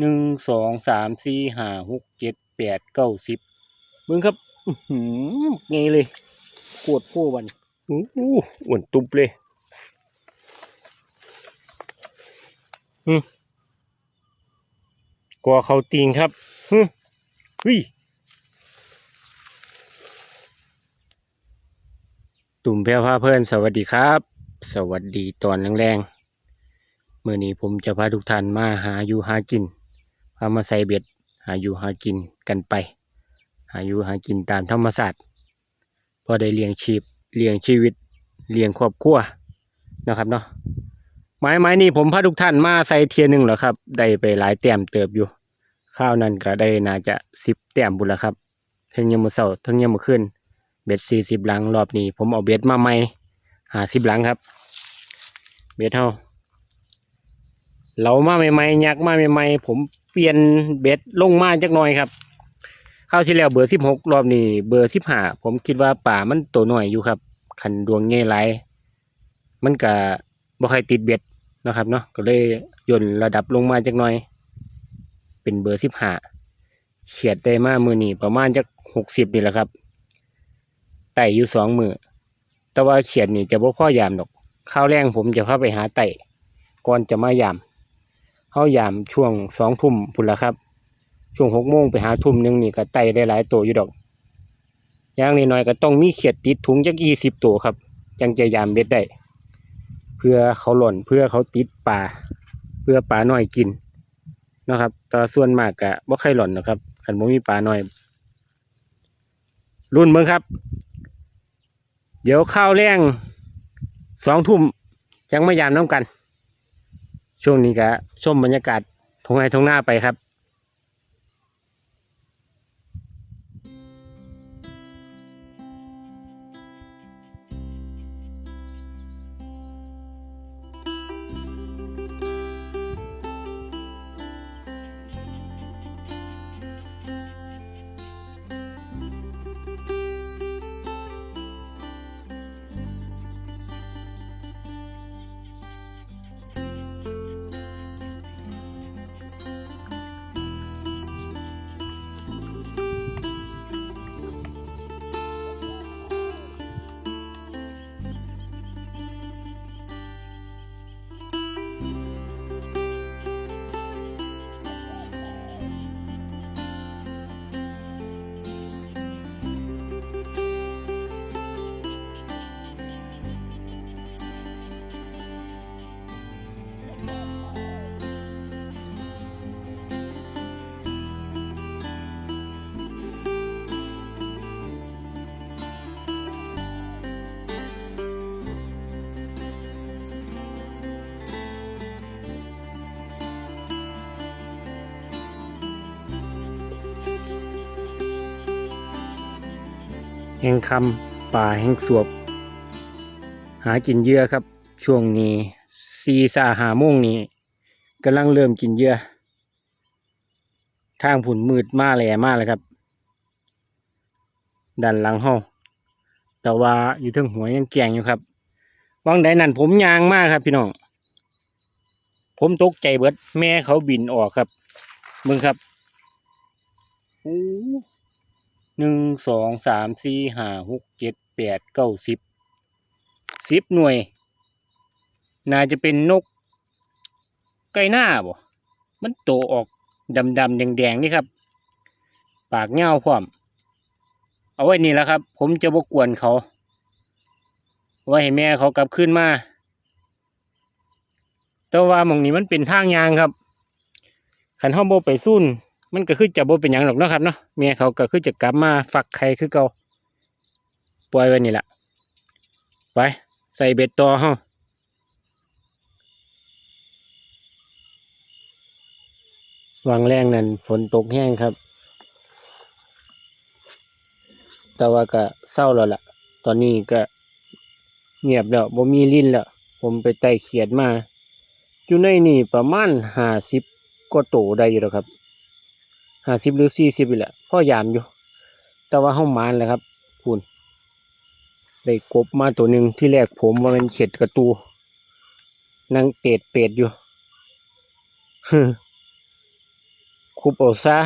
หนึ่งสองสามสี่ห้าหกเจ็ดแปดเก้าสิบเบิ่งครับหือไงเลยโคตรโพวันอู้หูอ้วนตุบเลยอืมกอเขาติงครับฮึฮ้ยตุ่มแพรวพาเพื่อนสวัสดีครับ สวัสดีตอนแรงๆเมื่อนี้ผมจะพาทุกท่านมาหาอยู่หากิน พามาใส่เบ็ด หาอยู่หากินกันไป หาอยู่หากินตามธรรมศาสตร์พอได้เลี้ยงชีพเลี้ยงชีวิตเลี้ยงครอบครัวนะครับเนาะไม้ไม้นี่ผมพาทุกท่านมาใส่เทียนหนึ่งเหรอครับ ได้ไปหลายแต้มเติบอยู่ ข้าวนั้นก็ได้น่าจะสิบแต้มบุญแล้วครับทั้งยามมือเช้าทั้งยามมื้อคืนเบ็ดสี่สิบหลังรอบนี้ ผมเอาเบ็ดมาใหม่หาสิบหลังครับ เบ็ดเฮาเรามาใหม่ๆยักมาใหม่ๆผม ปลี่ยนเบ็ดลงมาจักหน่อยครับคราวที่แล้วเบอร์สิบหกรอบนี้เบอร์สิบห้าผมคิดว่าป่ามันตัวหน่อยอยู่ครับขันดวงเง่ไหลมันก็บ่ใครติดเบ็ดนะครับเนาะก็เลยย่นระดับลงมาจักหน่อย เป็นเบอร์สิบห้าเขียดได้มามือนี้ประมาณจักหกสิบนี่แหละครับไต่อยู่สองมือแต่ว่าเขียดนี่จะบ่พ่อยามดอกข้าวแรงผมจะพาไปหาไต่ก่อนจะมายาม เขายามช่วงสองทุ่มพุ่นละครับ ช่วงหกโมงไปหาทุ่มหนึ่งนี่ก็ไต่ได้หลายตัวอยู่ดอกอย่างน้อยๆก็ต้องมีเขียดติดถุงจักยี่สิบตัวครับจังจะยามเบ็ดได้ เพื่อเขาหล่นเพื่อเขาติดปลาเพื่อปลาน้อยกินนะครับแต่ส่วนมากก็บ่ใครหล่นนะครับขันบ่มีปลาน้อย รุ่นเบิ่งครับ เดี๋ยวข้าวแรงสองทุ่มจังไมายามน้ำกัน ช่วงนี้ก็ชมบรรยากาศทงไห้ทงหน้าไปครับ ห่งคำป่าแห่งสวบ หากินเยื่อครับ ช่วงนี้ซีสาหาโมงนี้กำลังเริ่มกินเยื่อทางผุนมืดมาแหล่มากเลยครับด้านหลังห้องแต่ว่าอยู่ทิงหัวยังแกงอยู่ครับวังใดนั่นผมยางมากครับ พี่น้องผมตกใจเบิด แม่เขาบินออกครับ มึงครับโอ้ หนึ่งสองสามสี่ห้าหกเจ็ดแปดเก้าสิบสิบหน่วย น่าจะเป็นนก ไก่หน้าบ่ มันโตออกดำดำแดงแดงๆนี่ครับ ปากเงาพร้อม เอาไว้นี่แหละครับ ผมจะบกวนเขา ไว้ให้แม่เขากลับขึ้นมา แต่ว่าหมองนี้มันเป็นทางยางครับขันห้องโบไปซุ่น มันก็คือจะบ่เป็นหยังหรอกเนาะครับเนาะเมียเขาก็คือจะกลับมาฝักไข่คือเก่าปล่อยไว้นี่แหละไปใส่เบ็ดต่อเฮาวังแรงนั่นฝนตกแห้งครับ แต่ว่าก็เศร้าแล้วล่ะ ตอนนี้ก็เงียบแล้วบ่มีลิ้นแล้ว ผมไปไต่เขียดมาอยู่ในนี่ประมาณห้าสิบก็โตได้อยู่แล้วครับ ห้าสิบหรือสี่สิบนี่แหละพ่อยามอยู่ แต่ว่าห้องมานแหละครับคุณได้กบมาตัวหนึ่งที่แรกผมว่ามันเข็ดกระตูนั่งเตดเป็ดอยู่ฮึกบเอซะ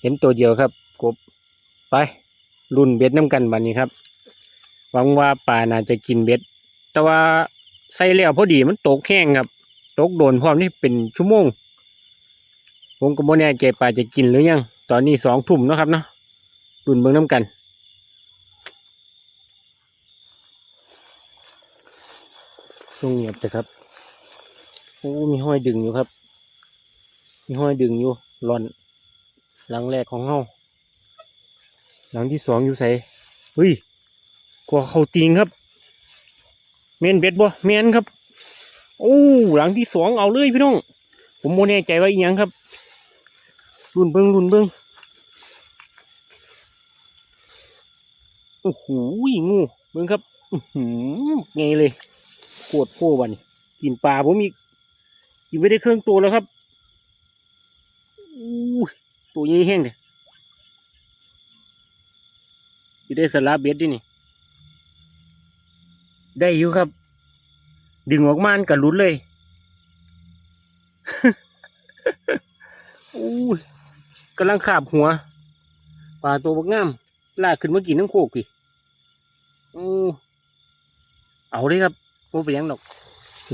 เห็นตัวเดียวครับ กบไปรุ่นเบ็ดน้ำกันบันนี้ครับหวังว่าปลาน่าจะกินเบ็ด แต่ว่าใส่แล้วพอดีมันตกแห้งครับ ตกโดนพร้อมนี่เป็นชั่วโมง ผมก็บ่แน่ใจปลาจะกินหรือยัง ตอนนี้สองทุ่มนะครับเนาะรุ่นเบิ่งน้ำกัน ส่งเงียบแต่ครับ โอ้ มีห้อยดึงอยู่ครับ มีห้อยดึงอยู่หลอน หลังแรกของเฮาหลังที่สองอยู่ใส่เฮ้ย กว่าเขาตีงครับ เมนเบ็ดบ่เมนครับ โอ้ หลังที่สองเอาเลยพี่น้อง ผมโมแน่ใจว่าอีหยังครับ รุ่นเบิ้งรุ่นเบิ้งโอ้โหงูเบิ้งครับอืหือไงเลยโคตรโฟวันนี้กินปลาผมอีกกินไม่ได้เครื่องตัวแล้วครับอู้ตัวใหญ่แห้งเลยจะได้สลาเบ็ดดินี่ ได้อยู่ครับ ดึงออกมานกับลุ้นเลย อู้ย กำลังขาบหัวปลาตัวบักงามลากขึ้นมากินน้ำโคกพี่อู้เอาเลยครับโอ้ไปยังดอก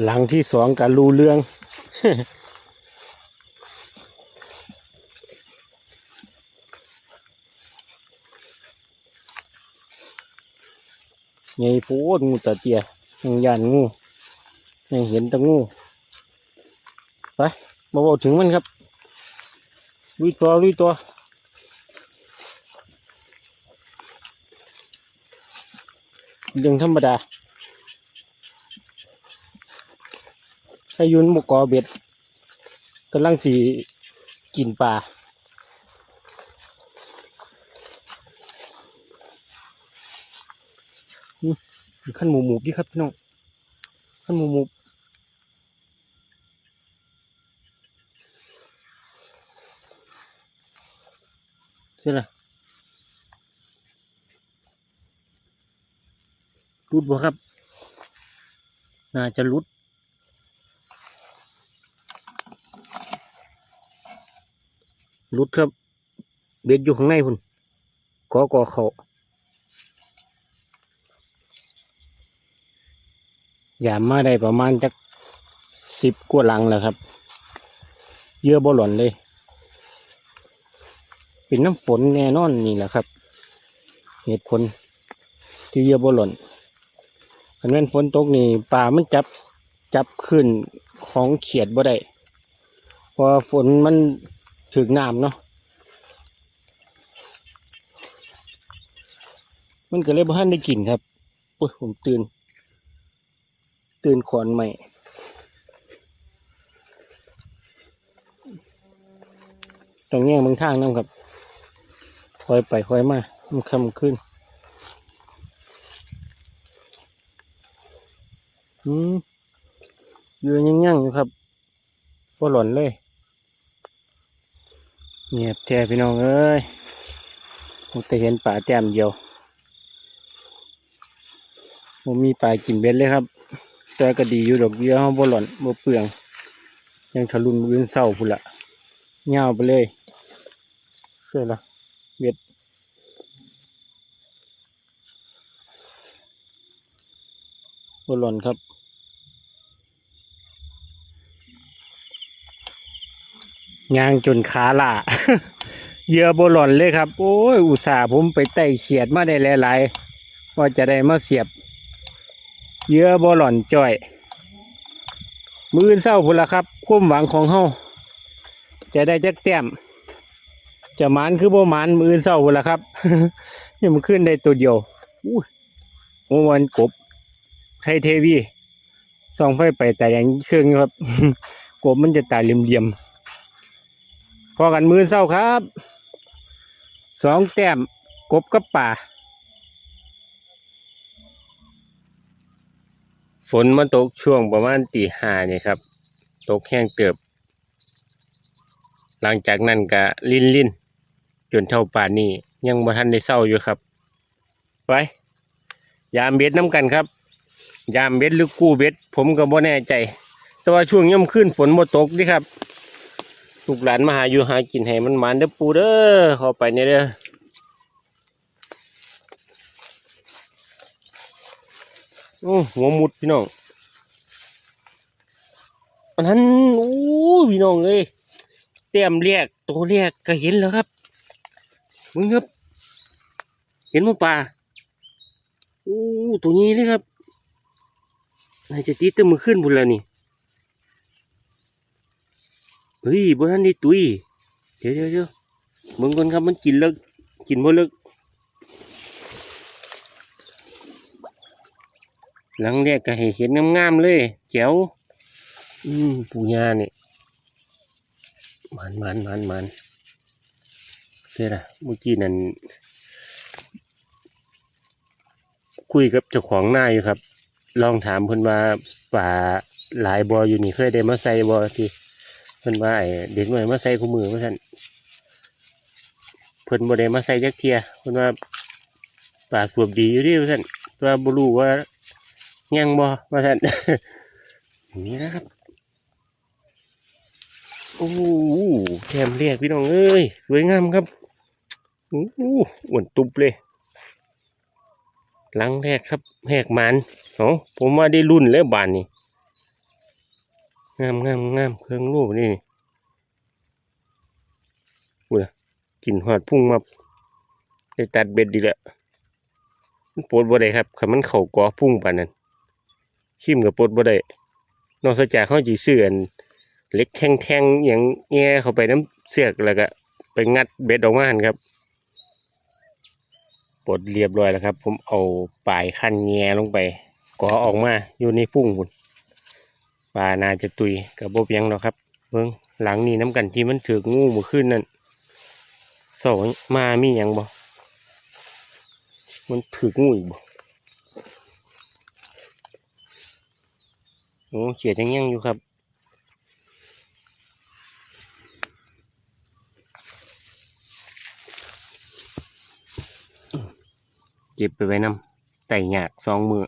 หลังที่สองการรูเรื่อง ไงโพดงูตาเตียยังยานงูยังเห็นตะงู ไปมาบอกถึงมันครับ ลุยตัวลุยตัวเรื่องธรรมดาถ้ายุนหมกกอเบ็ดกำลังสีกินปลาขั้นหมูหมูพี่ครับพี่น้องขั้นหมูหมู ใช่ละรุดบ่ครับ น่าจะรุดรุดครับ เบ็ดอยู่ข้างในพุ่นกอกอเขายามมาได้ประมาณจักสิบกว่าหลังแล้วครับ เยื่อบ่หล่อนเลย เป็นน้ำฝนแน่นอนนี่แหละครับ เหตุผลที่เยื่อบหล่นอันแม่นฝนตกนี่ปลามันจับจับขึ้นของเขียดบ่ได้เพราะฝนมันถึกน้ำเนาะมันก็เลยบ่ทันได้กินครับโอ้ยผมตื่น ตื่นขอนใหม่ต้องแง่มึงทางน้ำครับ คอยไปคอยมามันคำขึ้นอืมยืนยังๆอยู่ครับว่าหล่นเลยเงียบแท้พี่น้องเอ้ยผมจะเห็นป่าแต้มเดียวผมมีป่ากินเบ็ดเลยครับ แต่ก็ดีอยู่ดอกเบี้ยเขาบ่หล่นบ่เปลือง ยังทะลุนมือเศร้าพุ่นละเงาไปเลยเสื้อละ เบ็ดบ่หล่นครับยางจนขาล่าเยื่อบ่หล่นเลยครับ โอ้ย อุตส่าห์ผมไปไต่เขียดมาได้หลายๆว่าจะได้มาเสียบเยื่อบ่หล่นจ่อย มือเศร้าพุ่นละครับ ความหวังของเฮาจะได้จักแต้ม จะหมานคือบ่หมานมืออนเศร้าพุ่นละครับยังมันขึ้นได้ตัวเดียวอู้โอ้วันกบไทยเทวีส่องไฟไปแต่อย่างเครื่องครับกบมันจะตายเหลี่ยมๆพอกันมือเศร้าครับสองแต้มกบกับป่า ฝนมาตกช่วงประมาณตีห้านี่ครับ ตกแห้งเติบ หลังจากนั้นก็ลิ้นลิ้น จนเท่าป่านนี้ ยังบ่ทันได้เศร้าอยู่ครับ ไป ยามเบ็ดน้ำกันครับ ยามเบ็ดหรือกู้เบ็ด ผมก็บ่แน่ใจ แต่ว่าช่วงย่ำขึ้นฝนบ่ตกนี่ครับลูกหลานมาหาอยู่หากินให้มันหมันเด้อปูเด้อเข้าไปเนี่ยเด้อโอ้หัวมุดพี่น้องอันนั้นโอ้พี่น้องเลยเต็มเรียกตัวเรียกก็เห็นแล้วครับ มึงครับ เห็นมั้ปลาโอ้ตัวนี้เลยครับน่าจะตีตั้มือขึ้นบุญแล้วนี่เฮ้ยบนนั้นนี่ตุยเดี๋ยวเดี๋ยวเดี๋ยวมึงคนครับมันกินเลิกกินบ่เลิกหลังแรกก็ให้เห็นงามๆเลยแจ๋วอืมปูยาเนี่ยมันมันมันมัน เสียละเมื่อกี้นั่นคุยกับเจ้าของหน้าอยู่ครับ ลองถามเพิ่นว่าป่าหลายบออยู่นี่เคยได้มาใส่บอที่เพิ่นว่าไอ้เด็กหน่อยมาใส่คู่มือว่าซั่นเพิ่นบ่ได้มาใส่จักเทียเพิ่นว่าปลาสวบดีอยู่ดิว่าซั่นต่ว่าบ่รู้ว่ายังบ่ว่าซั่นนี่นะครับโอ้แถมเรียกพี่น้องเอ้ยสวยงามครับ อ้อ้วนตุบเลยหลังแรกครับแหกมันเนาะผมว่าได้รุ่นแล้วบานนี่งามงามงามเครื่องรูปนี่กินหอดพุ่งมาได้ตัดเบ็ดดีละปลดบ่ได้ครับคันมันเข่ากอพุ่งปานนั้นขิมกับปลดบ่ได้นอกจากเขาจีเสื่อนเล็กแข็งๆอย่างแง่เข้าไปน้ำเสือกแล้วก็ไปงัดเบ็ดออกมาหันครับ ปลดเรียบร้อยแล้วครับ ผมเอาปลายคันแงลงไปก่อออกมาอยู่ในพุ่งพุ่นปลานาจะตุยกับโบเพียงเนาะครับเบิ่งหลังนี้น้ำกันที่มันถือกงูมื่อคืนนั่นสองมามีหยังบ่ มันถืองูอีกบ่โอ้เขียดยังยังอยู่ครับ ก็บไปไว้นำไต่หยากสองมือ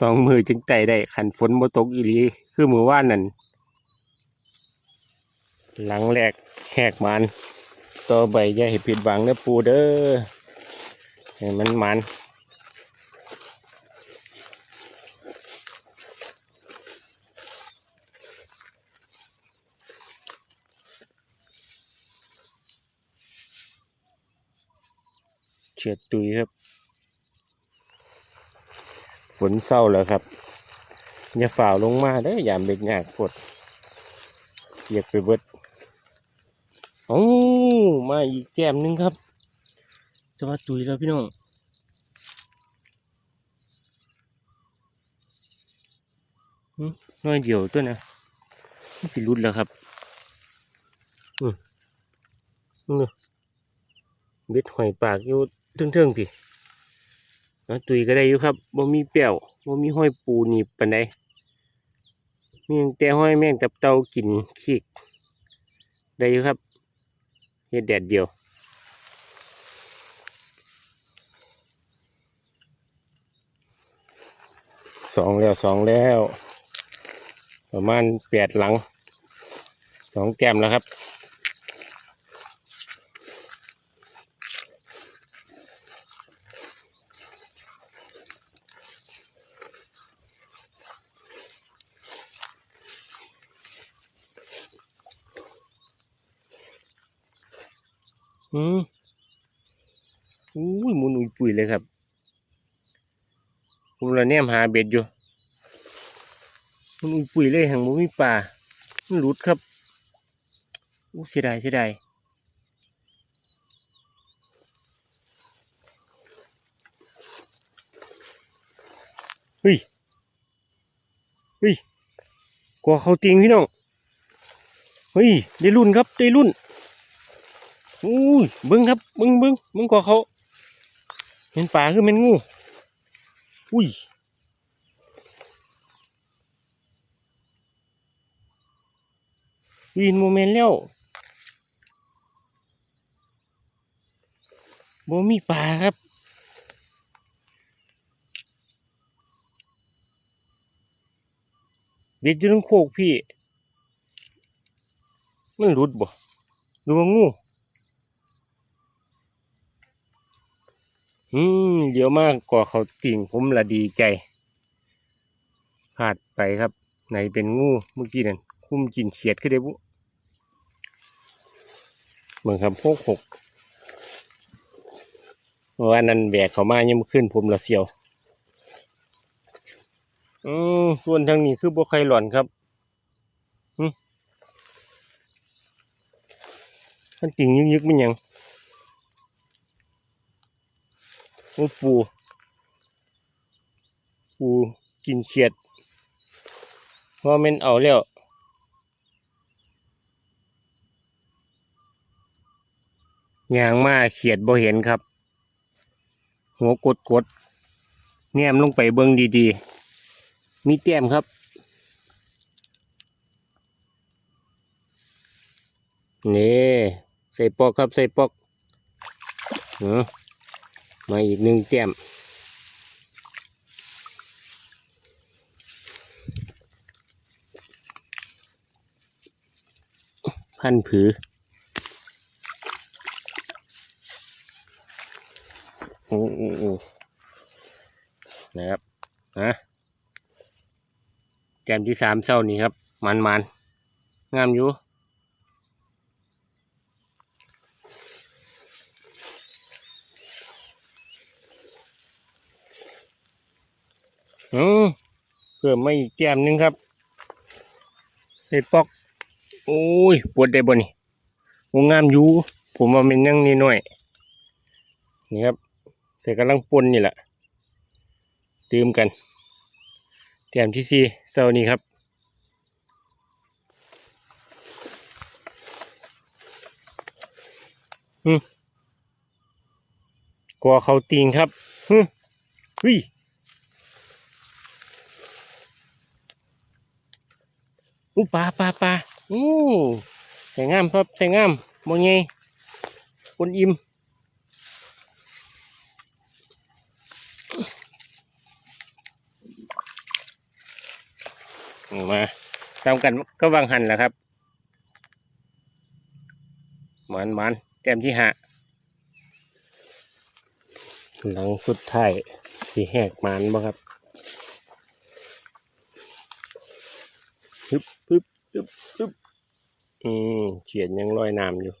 สองมือจึงไต่ได้ขันฝนบ่ตกอีหลีคือมือว่านนั่นหลังแรกแหกมันต่อไปอย่าให้ผิดหวังนะปูเด้อให้มันมันเฉียดตุยครับ ฝนเศร้าแล้วครับ อย่าฝ่าลงมาเด้อย่าเบ็ดยากกดเปียกไปเบิดโอ้มาอีกแก้มหนึงครับจะมาตุยแล้วพี่น้องน้อยเดียวตัวนะมันสิรุดแล้วครับ อืมนี่เบ็ดหอยปากอยู่เทิงๆพี่ มาตุยก็ได้อยู่ครับบ่มีเปรี้ยวบ่มีห้อยปูหนี่ปันใดมีแต่ห้อยแมงตับเต่ากินขี้ได้อยู่ครับเฮ็ดแดดเดียวสองแล้วสองแล้ว ประมาณแปดหลังสองแก้มแล้วครับ อืมอุ้ยหมุนอุ้ยปุ๋ยเลยครับ ผมละ แนมหาเบ็ดอยู่มันอุ้ยปุ๋ยเลยแห่งบ่มีป่ามันหลุดครับอู้เสียดายเสียดายเฮ้ยเฮ้ยกว่าเขาติงพี่น้องเฮ้ยได้รุ่นครับได้รุ่นอุ้ยเบิ้งครับเบิ้งเบิ้งเบิ้งกว่าเขาเป็นป่าคือเป็นงู อุ้ย วินโมเมนต์แล้วบ่มีป่าครับ เบ็ดอยู่ทั้งโคกพี่ มันรุดบ่ดูว่างูอืมเดี๋ยวมากกว่าเขาติ่งผมละดีใจพลาดไปครับ ไหนเป็นงูเมื่อกี้นั่นคุ้มกินเขียดขึ้นได้บุ เหมือนครับหกหกว่านั้นแบกเขามายังขึ้นผมละเสียว อืมส่วนทางนี้คือบ่ใครหล่อนครับหึท่านติ่งยึกยึกๆมันยังโอ้ปู ปูกินเขียดเพราะมันเอาแล้ว ยางมาเขียดบ่เห็นครับ หัวกดกดแนมลงไปเบิ่งดีๆ มีแต้มครับ นี่ใส่ปอกครับใส่ปอกเออมาอีกหนึ่งแต้มพันผือโอ้โอ้โอ้ นะครับฮะแต้มที่สามเศร้านี่ครับ มันมันงามอยู่ืเพิ่มมาอีกแก้มนึงครับใส่ปอก โอ้ย ปวดได้บ่นี่โอ้งามอยู่ ผมว่ามันยังนิดหน่อย นี่ครับ ส่กำลังปนนี่แหละตื่มกันแต้มที่สี่เสาร์นี้ครับอืมกลัวเขาติงครับฮึฮ้ยอู้ปลาปลาปลาอู้ใส่งามครับใส่งามมองไงคนอิ่มเอา มาตามกันก็วางหันแหละครับหมันหมันแต้มที่หาหลังสุดท้ายสีแหกหมันบ่ครับปึ๊บปึ๊บปึ๊บอืมเขียนยังลอยน้ำอยู่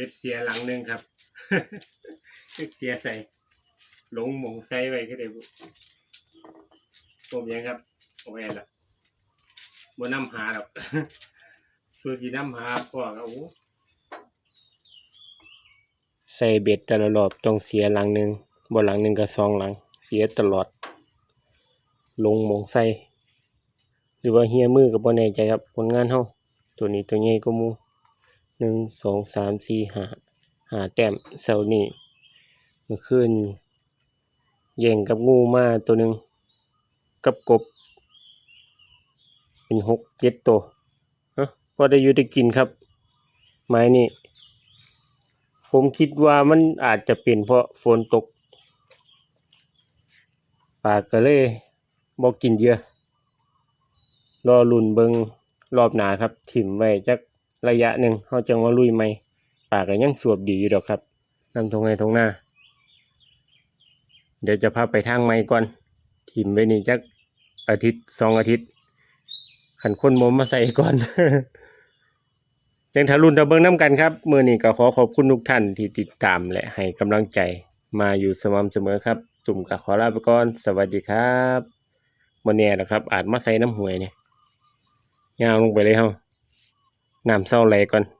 เว็บเสียหลังหนึ่งครับเสียใส่หลงหมงใส่ไว้ก็ได้บุผมยังครับผมแอนละบ่นำหาดอกส่วนที่นำหาพ่อก็โอ้ใส่เบ็ดแต่ละรอบต้องเสียหลังหนึ่งบ่หลังหนึ่งก็สองหลัง เสียตลอด ลงหมงใส่หรือว่าเฮียมือกับบ่แน่ใจครับผลงานเฮาตัวนี้ตัวใหญ่ก็มู หนึ่งสองสามสี่ห้าหาแต้มเสาร์นี้เมื่อคืนแย่งกับงูมาตัวหนึ่งกับกบ เป็นหกเจ็ดตัวฮะพอได้อยู่ได้กินครับ ไม้นี่ ผมคิดว่ามันอาจจะเป็นเพราะฝนตกปลาก็เลยบอกกินเยอะ รอลุ่นเบิงรอบหนาครับ ถิ่มไว้จัก ระยะหนึ่งเขาจังว่าลุยใหมปลาก็ยังสวบดีอยู่ดอกครับนำทงไงทงหน้า เดี๋ยวจะพาไปทางใหม่ก่อนถิ่มไว้นี่จักอาทิตย์สองอาทิตย์ ขันคนมมมาใส่ก่อนยังทารุนทะเบิงน้ำกันครับเมื่อนี้ก็ขอขอบคุณทุกท่านที่ติดตามและให้กำลังใจมาอยู่สม่ำเสมอครับ ตุ่มก็ขอลาไปก่อน สวัสดีครับวันนี้นะครับ อาจมาใส่น้ำหวยเนี่ยยาวลงไปเลยเฮา น้ำเศร้าไหลก่อน